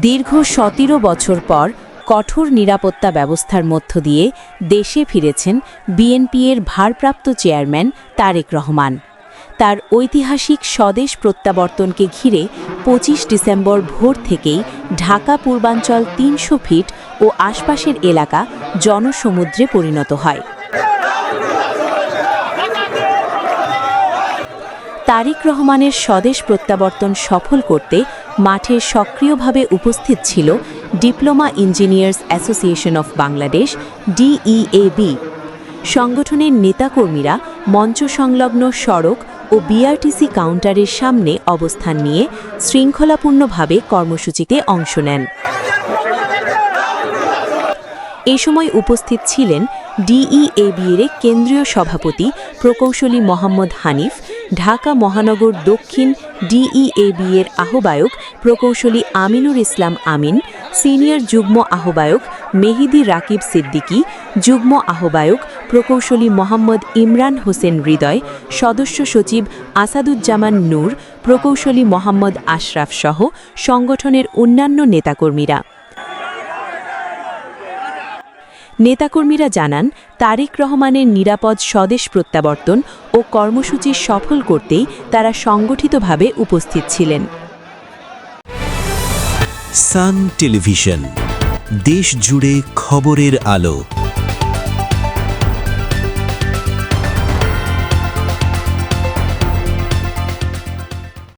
দীর্ঘ সতেরো বছর পর কঠোর নিরাপত্তা ব্যবস্থার মধ্য দিয়ে দেশে ফিরেছেন বিএনপির ভারপ্রাপ্ত চেয়ারম্যান তারেক রহমান। তার ঐতিহাসিক স্বদেশ প্রত্যাবর্তনকে ঘিরে পঁচিশ ডিসেম্বর ভোর থেকেই ঢাকা পূর্বাঞ্চল তিনশো ফিট ও আশপাশের এলাকা জনসমুদ্রে পরিণত হয়। তারিক রহমানের স্বদেশ প্রত্যাবর্তন সফল করতে মাঠে সক্রিয়ভাবে উপস্থিত ছিল diploma engineers association of Bangladesh, DEAB. সংগঠনের নেতাকর্মীরা মঞ্চ সংলগ্ন সড়ক ও বিআরটিসি কাউন্টারের সামনে অবস্থান নিয়ে শৃঙ্খলাপূর্ণভাবে কর্মসূচিতে অংশ নেন। এ সময় উপস্থিত ছিলেন ডিইএবির কেন্দ্রীয় সভাপতি প্রকৌশলী মোহাম্মদ হানিফ ঢাকা মহানগর দক্ষিণ ডিইএবি এর আহ্বায়ক প্রকৌশলী আমিনুর ইসলাম আমিন, সিনিয়র যুগ্ম আহ্বায়ক মেহিদি রাকিব সিদ্দিকী, যুগ্ম আহ্বায়ক প্রকৌশলী মোহাম্মদ ইমরান হোসেন হৃদয়, সদস্য সচিব আসাদুজ্জামান নূর, প্রকৌশলী মোহাম্মদ আশরাফ সহ সংগঠনের অন্যান্য নেতাকর্মীরা। নেতাকর্মীরা জানান, তারেক রহমানের নিরাপদ স্বদেশ প্রত্যাবর্তন ও কর্মসূচি সফল করতেই তারা সংগঠিতভাবে উপস্থিত ছিলেন। সান টেলিভিশন দেশ জুড়ে খবরের আলো।